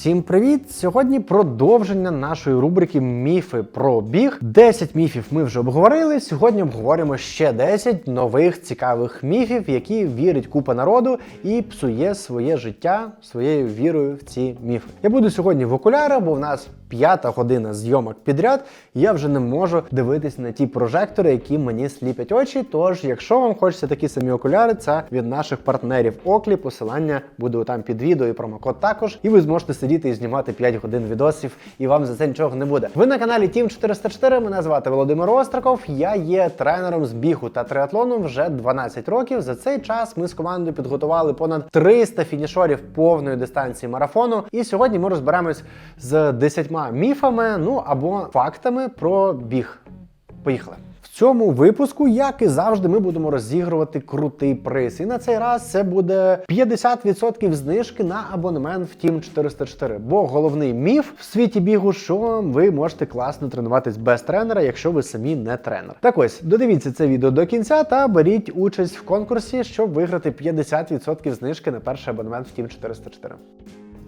Всім привіт! Сьогодні продовження нашої рубрики Міфи про біг. 10 міфів ми вже обговорили. Сьогодні обговоримо ще 10 нових цікавих міфів, які вірить купа народу і псує своє життя своєю вірою в ці міфи. Я буду сьогодні в окулярах, бо в нас п'ята година зйомок підряд. Я вже не можу дивитись на ті прожектори, які мені сліпять очі. Тож, якщо вам хочеться такі самі окуляри, це від наших партнерів Оклі. Посилання буде там під відео і промокод також. І ви зможете сидіти і знімати 5 годин відосів, і вам за це нічого не буде. Ви на каналі Team 404. Мене звати Володимир Остраков. Я є тренером з бігу та триатлону вже 12 років. За цей час ми з командою підготували понад 300 фінішорів повної дистанції марафону. І сьогодні ми розберемось з 10 міфами, ну або фактами про біг. Поїхали. В цьому випуску, як і завжди, ми будемо розігрувати крутий приз. І на цей раз це буде 50% знижки на абонемент в Team 404. Бо головний міф в світі бігу, що ви можете класно тренуватись без тренера, якщо ви самі не тренер. Так ось, додивіться це відео до кінця та беріть участь в конкурсі, щоб виграти 50% знижки на перший абонемент в Team 404.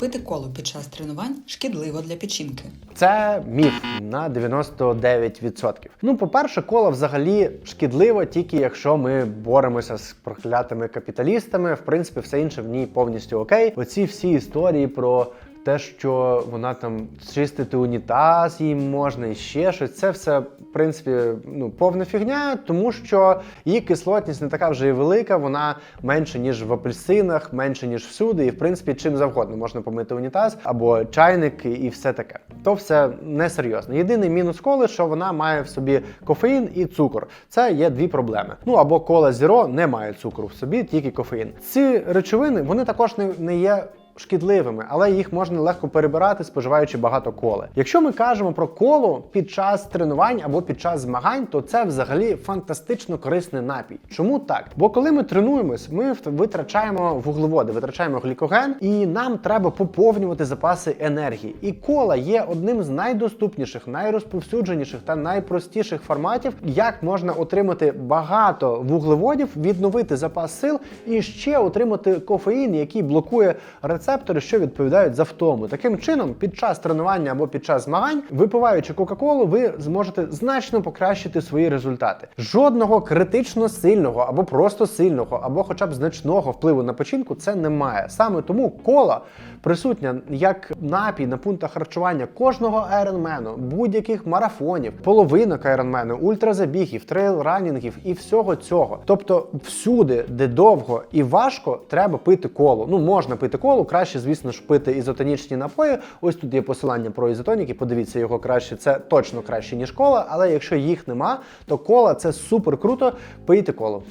Пити коло під час тренувань шкідливо для печінки. Це міф на 99%. Ну, по-перше, коло взагалі шкідливо тільки якщо ми боремося з проклятими капіталістами. В принципі, все інше в ній повністю окей. Оці всі історії про. Те, що вона там чистити унітаз їй можна і ще щось, це все в принципі ну повна фігня, тому що її кислотність не така вже і велика, вона менше ніж в апельсинах, менше ніж всюди, і в принципі чим завгодно можна помити унітаз або чайник і все таке. То все несерйозно. Єдиний мінус коли, що вона має в собі кофеїн і цукор. Це є дві проблеми. Ну або кола зіро не має цукру в собі, тільки кофеїн. Ці речовини вони також не, не є шкідливими, але їх можна легко перебирати, споживаючи багато коли. Якщо ми кажемо про коло під час тренувань або під час змагань, то це взагалі фантастично корисний напій. Чому так? Бо коли ми тренуємось, ми витрачаємо вуглеводи, витрачаємо глікоген, і нам треба поповнювати запаси енергії. І кола є одним з найдоступніших, найрозповсюдженіших та найпростіших форматів, як можна отримати багато вуглеводів, відновити запас сил і ще отримати кофеїн, який блокує рецептори, що відповідають за втому. Таким чином, під час тренування або під час змагань, випиваючи Кока-Колу, ви зможете значно покращити свої результати. Жодного критично сильного або просто сильного, або хоча б значного впливу на печінку це немає. Саме тому кола присутня як напій на пунктах харчування кожного айронмену, будь-яких марафонів, половинок айронмену, ультразабігів, трейл-ранінгів і всього цього. Тобто, всюди, де довго і важко, треба пити колу. Ну можна пити колу, краще, звісно ж, пити ізотонічні напої. Ось тут є посилання про ізотоніки. Подивіться його краще. Це точно краще ніж кола. Але якщо їх нема, то кола це супер круто. Пийте колу.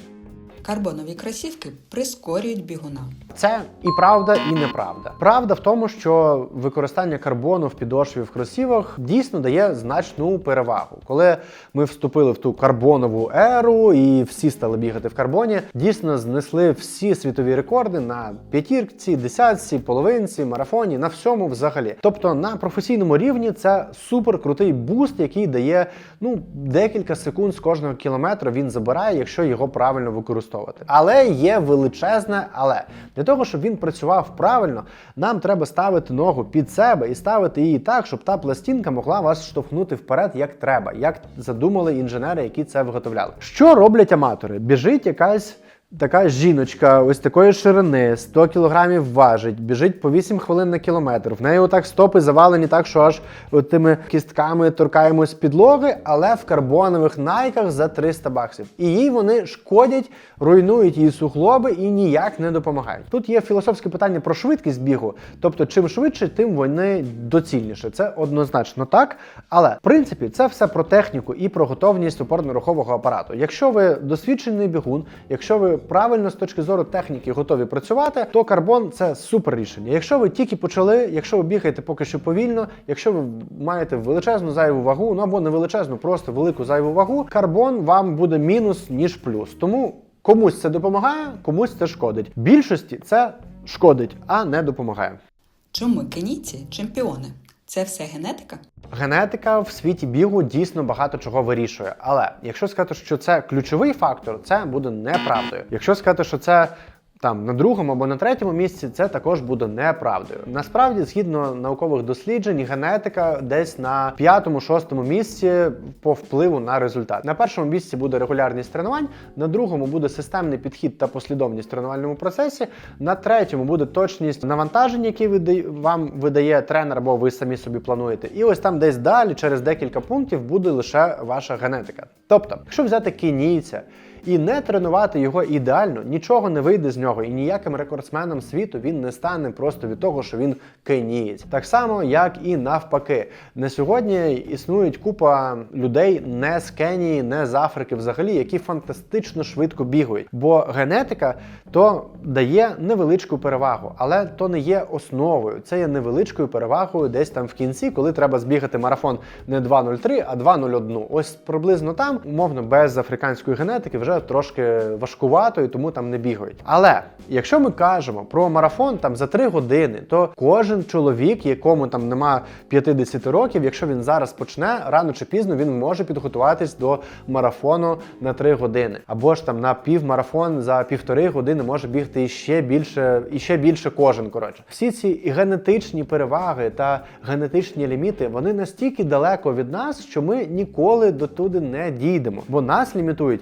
Карбонові кросівки прискорюють бігуна. Це і правда, і неправда. Правда в тому, що використання карбону в підошві в кросівах дійсно дає значну перевагу. Коли ми вступили в ту карбонову еру і всі стали бігати в карбоні, дійсно знесли всі світові рекорди на п'ятірці, десятці, половинці, марафоні, на всьому взагалі. Тобто на професійному рівні це супер крутий буст, який дає ну декілька секунд з кожного кілометра. Він забирає, якщо його правильно використовувати. Але є величезне, але для того, щоб він працював правильно, нам треба ставити ногу під себе і ставити її так, щоб та пластинка могла вас штовхнути вперед як треба, як задумали інженери, які це виготовляли. Що роблять аматори? Біжить якась. Така жіночка ось такої ширини, 100 кілограмів важить, біжить по 8 хвилин на кілометр. В неї отак стопи завалені так, що аж тими кістками торкаємось підлоги, але в карбонових найках за 300 баксів. І їй вони шкодять, руйнують її суглоби і ніяк не допомагають. Тут є філософське питання про швидкість бігу. Тобто, чим швидше, тим вони доцільніше. Це однозначно так. Але в принципі це все про техніку і про готовність опорно-рухового апарату. Якщо ви досвідчений бігун, якщо ви правильно з точки зору техніки готові працювати, то карбон це супер рішення. Якщо ви тільки почали, якщо ви бігаєте поки що повільно, якщо ви маєте величезну зайву вагу, ну або не величезну, просто велику зайву вагу, карбон вам буде мінус ніж плюс. Тому комусь це допомагає, комусь це шкодить. Більшості це шкодить, а не допомагає. Чому кенійці чемпіони? Це все генетика? Генетика в світі бігу дійсно багато чого вирішує. Але якщо сказати, що це ключовий фактор, це буде неправдою. Якщо сказати, що це там на другому або на третьому місці, це також буде неправдою. Насправді, згідно наукових досліджень, генетика десь на п'ятому-шостому місці по впливу на результат. На першому місці буде регулярність тренувань, на другому буде системний підхід та послідовність в тренувальному процесі. На третьому буде точність навантажень, які вам видає тренер, або ви самі собі плануєте. І ось там десь далі, через декілька пунктів, буде лише ваша генетика. Тобто, якщо взяти кенійця і не тренувати його ідеально, нічого не вийде з нього, і ніяким рекордсменом світу він не стане просто від того, що він кенієць. Так само, як і навпаки. На сьогодні існують купа людей не з Кенії, не з Африки взагалі, які фантастично швидко бігають. Бо генетика то дає невеличку перевагу, але то не є основою. Це є невеличкою перевагою десь там в кінці, коли треба збігати марафон не 2.03, а 2.01. Ось приблизно там, умовно, без африканської генетики вже трошки важкувато і тому там не бігають. Але якщо ми кажемо про марафон там за 3 години, то кожен чоловік, якому там нема 50 років, якщо він зараз почне, рано чи пізно він може підготуватись до марафону на 3 години. Або ж там на півмарафон за півтори години може бігти іще більше, іще більше кожен. Коротше, всі ці генетичні переваги та генетичні ліміти вони настільки далеко від нас, що ми ніколи до туди не дійдемо. Бо нас лімітують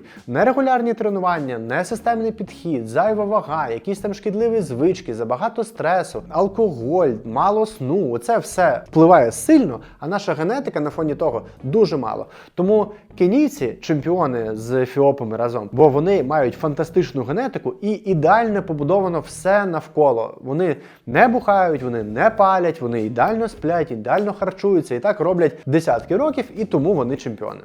нерегулярні тренування, несистемний підхід, зайва вага, якісь там шкідливі звички, забагато стресу, алкоголь, мало сну. Це все впливає сильно, а наша генетика на фоні того дуже мало. Тому кенійці чемпіони з ефіопами разом, бо вони мають фантастичну генетику і ідеально побудовано все навколо. Вони не бухають, вони не палять, вони ідеально сплять, ідеально харчуються і так роблять десятки років, і тому вони чемпіони.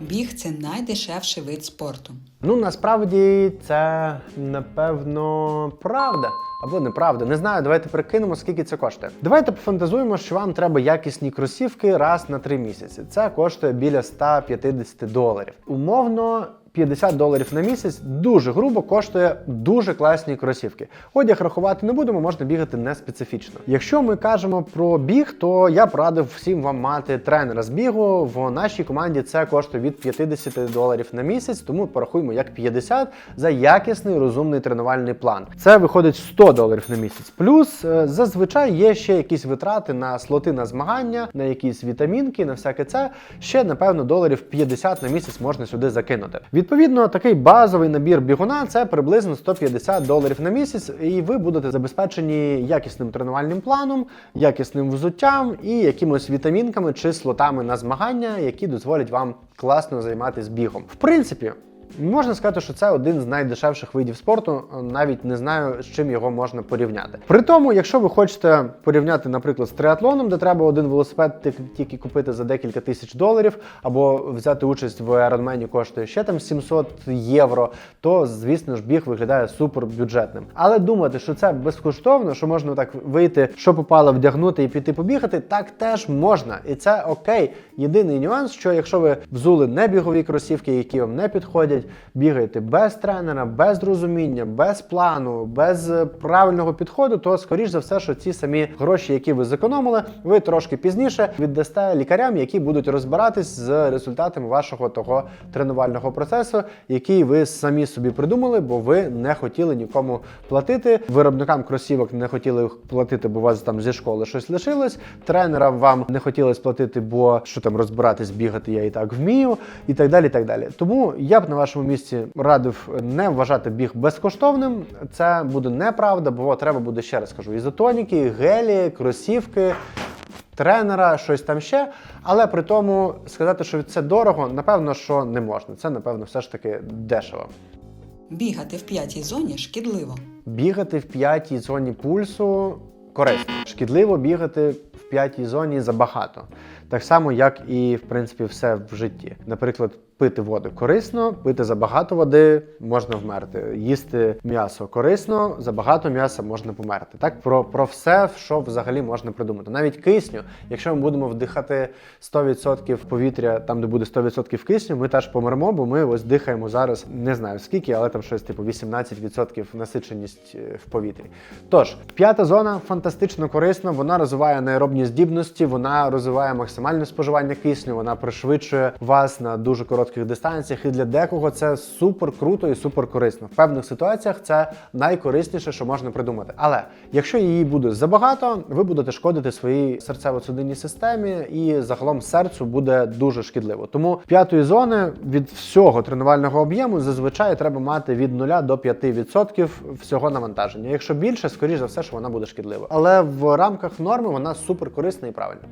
Біг це найдешевший вид спорту. Ну насправді це напевно правда. Або неправда, не знаю. Давайте прикинемо, скільки це коштує. Давайте пофантазуємо, що вам треба якісні кросівки раз на три місяці. Це коштує біля 150 доларів. Умовно. 50 доларів на місяць дуже грубо коштує дуже класні кросівки. Одяг рахувати не будемо, можна бігати не специфічно. Якщо ми кажемо про біг, то я б радив всім вам мати тренера з бігу. В нашій команді це коштує від 50 доларів на місяць, тому порахуємо як 50 за якісний розумний тренувальний план. Це виходить 100 доларів на місяць. Плюс е, зазвичай є ще якісь витрати на слоти на змагання, на якісь вітамінки, на всяке це. Ще напевно доларів 50 на місяць можна сюди закинути. Відповідно, такий базовий набір бігуна це приблизно 150 доларів на місяць, і ви будете забезпечені якісним тренувальним планом, якісним взуттям і якимось вітамінками чи слотами на змагання, які дозволять вам класно займатися бігом. В принципі. Можна сказати, що це один з найдешевших видів спорту. Навіть не знаю, з чим його можна порівняти. При тому, якщо ви хочете порівняти, наприклад, з триатлоном, де треба один велосипед тільки- купити за декілька тисяч доларів, або взяти участь в Ironman коштує ще там 700 євро, то звісно ж біг виглядає супер бюджетним. Але думати, що це безкоштовно, що можна так вийти, що попало, вдягнути і піти побігати, так теж можна, і це окей. Єдиний нюанс, що якщо ви взули не бігові кросівки, які вам не підходять, бігаєте без тренера, без розуміння, без плану, без е, правильного підходу, то скоріш за все, що ці самі гроші, які ви зекономили, ви трошки пізніше віддасте лікарям, які будуть розбиратись з результатами вашого того тренувального процесу, який ви самі собі придумали, бо ви не хотіли нікому платити. Виробникам кросівок не хотіли платити, бо у вас там зі школи щось лишилось. Тренерам вам не хотілося платити, бо що там розбиратись, бігати я і так вмію, і так далі. і так далі. Тому я б на вашому місці радив не вважати біг безкоштовним. Це буде неправда, бо треба буде ще раз кажу: ізотоніки, гелі, кросівки. Тренера, щось там ще, але при тому сказати, що це дорого, напевно, що не можна. Це, напевно, все ж таки дешево. Бігати в п'ятій зоні шкідливо. Бігати в п'ятій зоні пульсу корисно. Шкідливо бігати в п'ятій зоні забагато. Так само, як і в принципі все в житті. Наприклад, пити воду корисно, пити забагато води можна вмерти. Їсти м'ясо корисно, забагато м'яса можна померти. Так про, про все, що взагалі можна придумати. Навіть кисню, якщо ми будемо вдихати 100% повітря, там де буде 100% кисню, ми теж помремо, бо ми ось дихаємо зараз, не знаю скільки, але там щось типу 18% насиченість е, в повітрі. Тож, п'ята зона фантастично корисна, вона розвиває анаеробні здібності, вона розвиває максимальне споживання кисню, вона пришвидшує вас на дуже короткий коротких дистанціях, і для декого це супер круто і супер корисно. В певних ситуаціях це найкорисніше, що можна придумати. Але якщо її буде забагато, ви будете шкодити своїй серцево-судинній системі, і загалом серцю буде дуже шкідливо. Тому п'ятої зони від всього тренувального об'єму зазвичай треба мати від 0 до 5% всього навантаження. Якщо більше, скоріш за все, що вона буде шкідлива. Але в рамках норми вона супер корисна і правильна.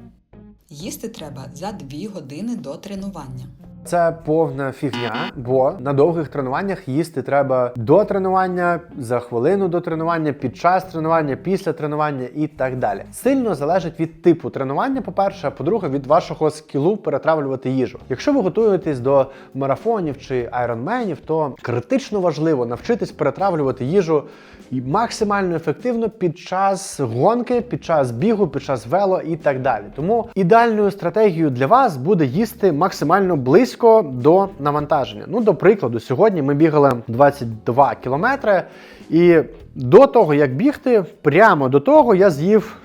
Їсти треба за 2 години до тренування. Це повна фігня, бо на довгих тренуваннях їсти треба до тренування, за хвилину до тренування, під час тренування, після тренування і так далі. Сильно залежить від типу тренування, по-перше, а по-друге, від вашого скілу перетравлювати їжу. Якщо ви готуєтесь до марафонів чи айронменів, то критично важливо навчитись перетравлювати їжу максимально ефективно під час гонки, під час бігу, під час вело і так далі. Тому ідеальною стратегією для вас буде їсти максимально близько до навантаження. Ну, до прикладу, сьогодні ми бігали 22 кілометри, і до того, як бігти, прямо до того я з'їв.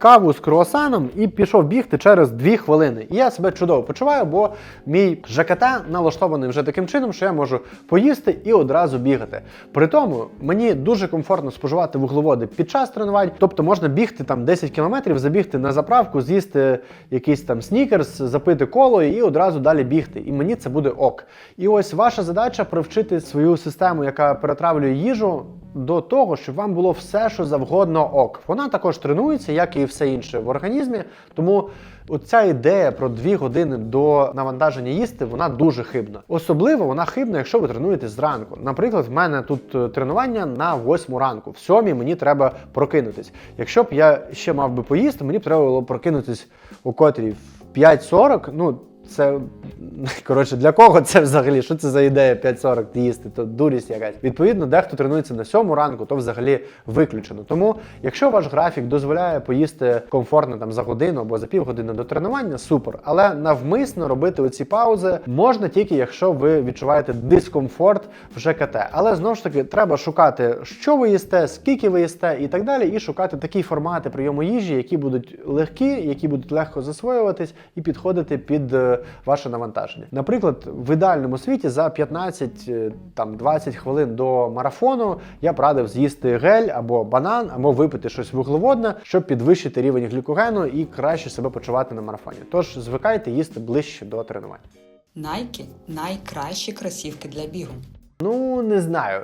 Каву з круасаном і пішов бігти через 2 хвилини. І я себе чудово почуваю, бо мій ЖКТ налаштований вже таким чином, що я можу поїсти і одразу бігати. При тому мені дуже комфортно споживати вуглеводи під час тренувань, тобто можна бігти там 10 кілометрів, забігти на заправку, з'їсти якийсь там снікерс, запити коло і одразу далі бігти. І мені це буде ок. І ось ваша задача привчити свою систему, яка перетравлює їжу. До того, щоб вам було все, що завгодно ок. Вона також тренується, як і все інше в організмі. Тому оця ідея про 2 години до навантаження їсти, вона дуже хибна. Особливо вона хибна, якщо ви тренуєтесь зранку. Наприклад, в мене тут е, тренування на 8 ранку. В 7 мені треба прокинутись. Якщо б я ще мав би поїсти, мені б треба було прокинутись у котрій в 5.40. Ну, це коротше для кого це взагалі? Що це за ідея 5.40 їсти? То дурість якась. Відповідно, дехто тренується на 7 ранку, то взагалі виключено. Тому, якщо ваш графік дозволяє поїсти комфортно там за годину або за півгодини до тренування, супер. Але навмисно робити оці паузи можна тільки, якщо ви відчуваєте дискомфорт в ЖКТ. Але знову ж таки, треба шукати, що ви їсте, скільки ви їсте і так далі, і шукати такі формати прийому їжі, які будуть легкі, які будуть легко засвоюватись і підходити під е, ваше навантаження. Наприклад, в ідеальному світі за 15 е, там 20 хвилин до марафону я б радив з'їсти гель або банан, або випити щось вуглеводне, щоб підвищити рівень глікогену і краще себе почувати на марафоні. Тож звикайте їсти ближче до тренування. Найки найкращі кросівки для бігу. Ну не знаю.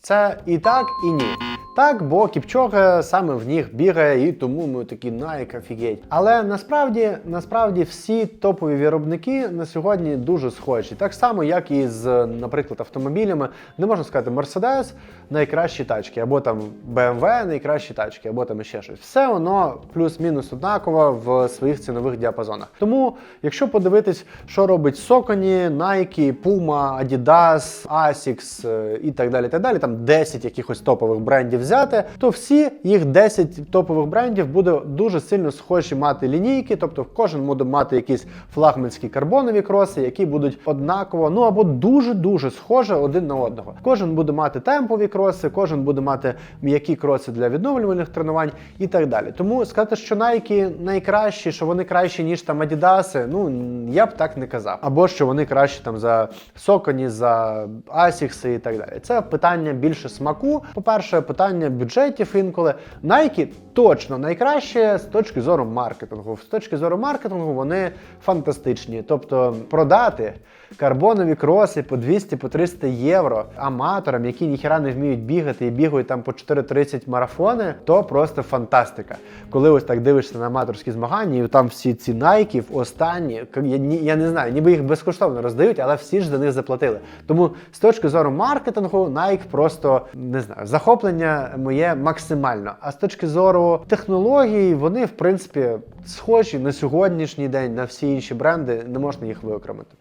Це і так, і ні. Так, бо Кіпчога саме в них бігає, і тому ми такі Nike, офігеть. Але насправді, насправді всі топові виробники на сьогодні дуже схожі. Так само, як і з, наприклад, автомобілями. Не можна сказати Mercedes найкращі тачки, або там BMW найкращі тачки, або там ще щось. Все воно плюс-мінус однаково в своїх цінових діапазонах. Тому, якщо подивитись, що робить Socony, Nike, Puma, Adidas, Asics е, і так далі, так далі, там 10 якихось топових брендів взяти, то всі їх 10 топових брендів буде дуже сильно схожі мати лінійки, тобто кожен буде мати якісь флагманські карбонові кроси, які будуть однаково, ну або дуже-дуже схожі один на одного. Кожен буде мати темпові кроси, кожен буде мати м'які кроси для відновлювальних тренувань і так далі. Тому сказати, що Nike найкращі, що вони кращі, ніж там Adidas, ну я б так не казав. Або що вони кращі там за Socony, за Asics і так далі. Це питання більше смаку. По-перше, питання бюджетів інколи. Nike точно найкраще з точки зору маркетингу. З точки зору маркетингу вони фантастичні. Тобто продати карбонові кроси по 200 по 300 євро аматорам, які ніхіра не вміють бігати і бігають там по 4.30 марафони, то просто фантастика. Коли ось так дивишся на аматорські змагання, і там всі ці найків останні, я, я не знаю, ніби їх безкоштовно роздають, але всі ж за них заплатили. Тому з точки зору маркетингу, Nike просто не знаю, захоплення моє максимально. А з точки зору технологій, вони в принципі схожі на сьогоднішній день на всі інші бренди, не можна їх виокремити.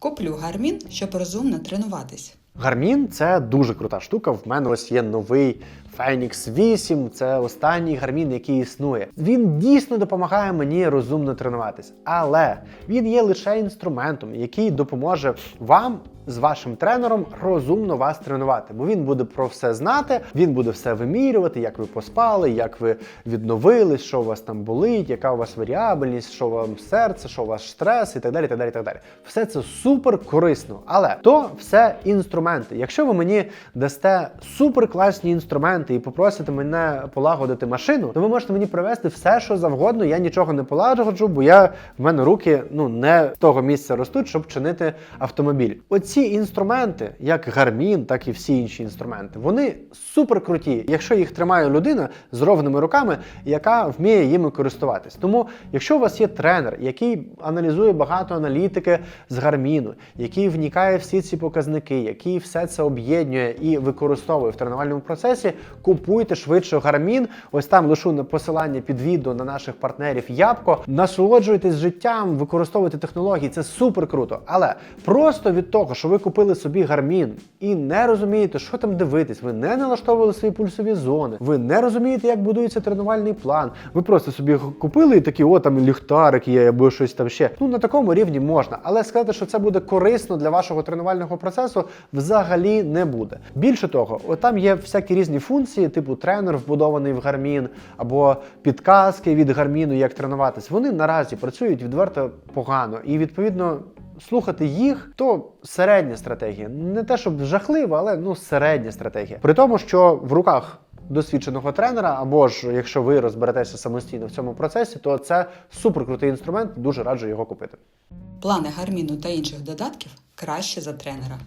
Куплю гармін, щоб розумно тренуватись. Гармін це дуже крута штука. В мене ось є новий Phoenix 8 це останній гармін, який існує. Він дійсно допомагає мені розумно тренуватись, але він є лише інструментом, який допоможе вам. З вашим тренером розумно вас тренувати, бо він буде про все знати, він буде все вимірювати, як ви поспали, як ви відновились, що у вас там болить, яка у вас варіабельність, що вам серце, що у вас стрес і так далі. так далі, так далі. Все це супер корисно. Але то все інструменти. Якщо ви мені дасте супер класні інструменти і попросите мене полагодити машину, то ви можете мені привезти все, що завгодно. Я нічого не полагоджу, бо я в мене руки ну не з того місця ростуть, щоб чинити автомобіль. Оці інструменти, як Garmin, так і всі інші інструменти, вони супер круті, якщо їх тримає людина з ровними руками, яка вміє їми користуватись. Тому, якщо у вас є тренер, який аналізує багато аналітики з Гарміну, який вникає всі ці показники, який все це об'єднує і використовує в тренувальному процесі, купуйте швидше Гармін. Ось там лишу на посилання під відео на наших партнерів Ябко. Насолоджуйтесь життям, використовуйте технології, це супер круто. Але просто від того, що ви купили собі гармін і не розумієте, що там дивитись, ви не налаштовували свої пульсові зони, ви не розумієте, як будується тренувальний план. Ви просто собі купили і такі, о, там ліхтарик є, або щось там ще. Ну на такому рівні можна, але сказати, що це буде корисно для вашого тренувального процесу, взагалі не буде. Більше того, от там є всякі різні функції, типу тренер вбудований в гармін, або підказки від гарміну, як тренуватись. Вони наразі працюють відверто погано, і відповідно. Слухати їх то середня стратегія. Не те, щоб жахлива, але ну середня стратегія. При тому, що в руках досвідченого тренера, або ж якщо ви розберетеся самостійно в цьому процесі, то це суперкрутий інструмент. Дуже раджу його купити. Плани гарміну та інших додатків краще за тренера.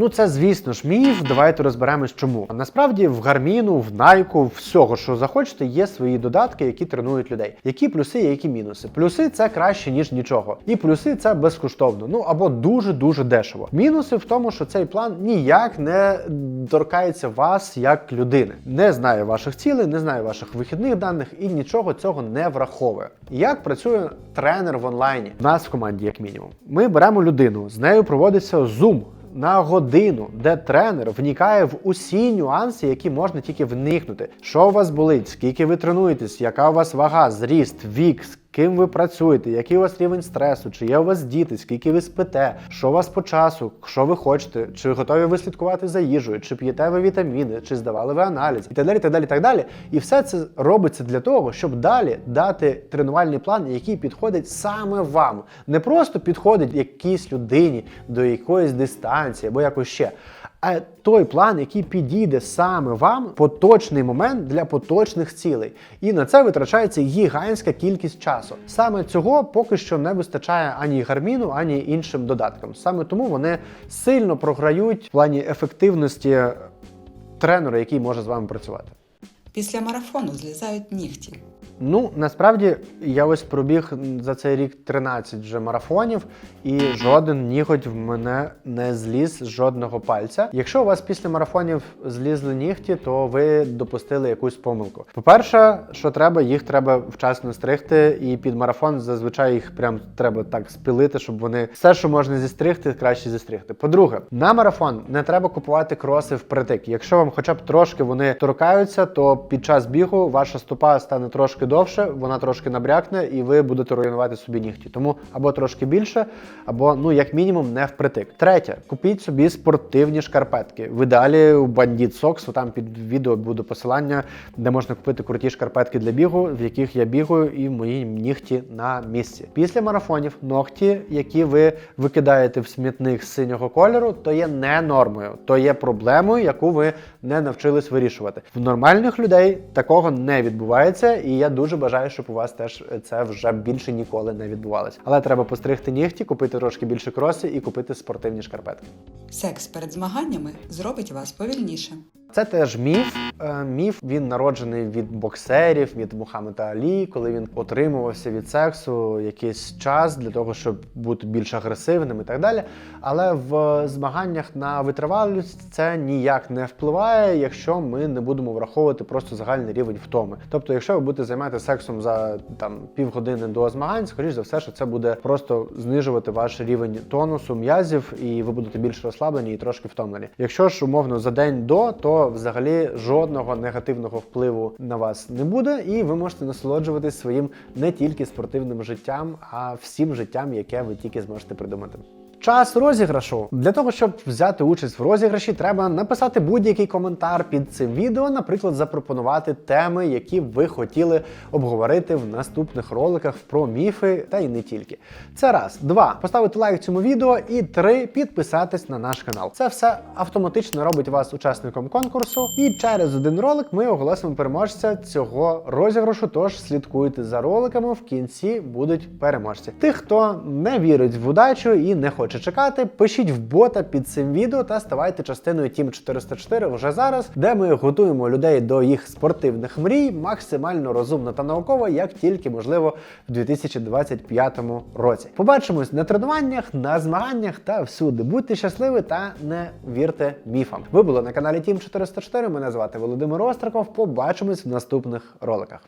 Ну, це, звісно ж, міф. Давайте розберемось, чому. Насправді в гарміну, в найку, всього, що захочете, є свої додатки, які тренують людей. Які плюси, які мінуси. Плюси це краще ніж нічого. І плюси це безкоштовно. Ну або дуже дуже дешево. Мінуси в тому, що цей план ніяк не торкається вас як людини, не знає ваших цілей, не знає ваших вихідних даних і нічого цього не враховує. Як працює тренер в онлайні? У нас в команді, як мінімум, ми беремо людину, з нею проводиться Zoom на годину, де тренер вникає в усі нюанси, які можна тільки вникнути. Що у вас болить, скільки ви тренуєтесь, яка у вас вага, зріст, вік, ким ви працюєте, який у вас рівень стресу, чи є у вас діти, скільки ви спите, що у вас по часу, що ви хочете, чи готові ви слідкувати за їжею, чи п'єте ви вітаміни, чи здавали ви аналіз, і так далі, так далі, так далі. І все це робиться для того, щоб далі дати тренувальний план, який підходить саме вам. Не просто підходить якійсь людині до якоїсь дистанції або якось ще. А той план, який підійде саме вам поточний момент для поточних цілей. І на це витрачається гігантська кількість часу. Саме цього поки що не вистачає ані гарміну, ані іншим додаткам. Саме тому вони сильно програють в плані ефективності тренера, який може з вами працювати. Після марафону злізають нігті. Ну, насправді я ось пробіг за цей рік 13 вже марафонів, і жоден ніготь в мене не зліз з жодного пальця. Якщо у вас після марафонів злізли нігті, то ви допустили якусь помилку. По-перше, що треба, їх треба вчасно стригти, і під марафон зазвичай їх прям треба так спілити, щоб вони все, що можна зістригти, краще зістригти. По-друге, на марафон не треба купувати кроси впритик. Якщо вам хоча б трошки вони торкаються, то під час бігу ваша стопа стане трошки довше, вона трошки набрякне, і ви будете руйнувати собі нігті. Тому або трошки більше, або ну як мінімум не впритик. Третє, купіть собі спортивні шкарпетки. В ідеалі у Bandit Socks, там під відео буде посилання, де можна купити круті шкарпетки для бігу, в яких я бігаю, і мої нігті на місці. Після марафонів ногті, які ви викидаєте в смітник синього кольору, то є не нормою, то є проблемою, яку ви не навчились вирішувати. В нормальних людей такого не відбувається, і я дуже бажаю, щоб у вас теж це вже більше ніколи не відбувалося. Але треба постригти нігті, купити трошки більше кроси і купити спортивні шкарпетки. Секс перед змаганнями зробить вас повільніше. Це теж міф. Е, Міф він народжений від боксерів, від Мухаммеда Алі, коли він отримувався від сексу якийсь час для того, щоб бути більш агресивним і так далі. Але в змаганнях на витривалість це ніяк не впливає, якщо ми не будемо враховувати просто загальний рівень втоми. Тобто, якщо ви будете займатися сексом за там півгодини до змагань, скоріш за все, що це буде просто знижувати ваш рівень тонусу м'язів, і ви будете більш розслаблені і трошки втомлені. Якщо ж умовно за день до, то взагалі жодного негативного впливу на вас не буде, і ви можете насолоджуватись своїм не тільки спортивним життям, а всім життям, яке ви тільки зможете придумати. Час розіграшу. Для того, щоб взяти участь в розіграші, треба написати будь-який коментар під цим відео, наприклад, запропонувати теми, які ви хотіли обговорити в наступних роликах про міфи та й не тільки. Це раз. Два. Поставити лайк цьому відео і три. Підписатись на наш канал. Це все автоматично робить вас учасником конкурсу. І через один ролик ми оголосимо переможця цього розіграшу. Тож слідкуйте за роликами. В кінці будуть переможці. Тих, хто не вірить в удачу і не хоче чекати, пишіть в бота під цим відео та ставайте частиною Team 404 вже зараз, де ми готуємо людей до їх спортивних мрій максимально розумно та науково, як тільки можливо в 2025 році. Побачимось на тренуваннях, на змаганнях та всюди. Будьте щасливі та не вірте міфам. Ви були на каналі Team 404. Мене звати Володимир Остраков. Побачимось в наступних роликах.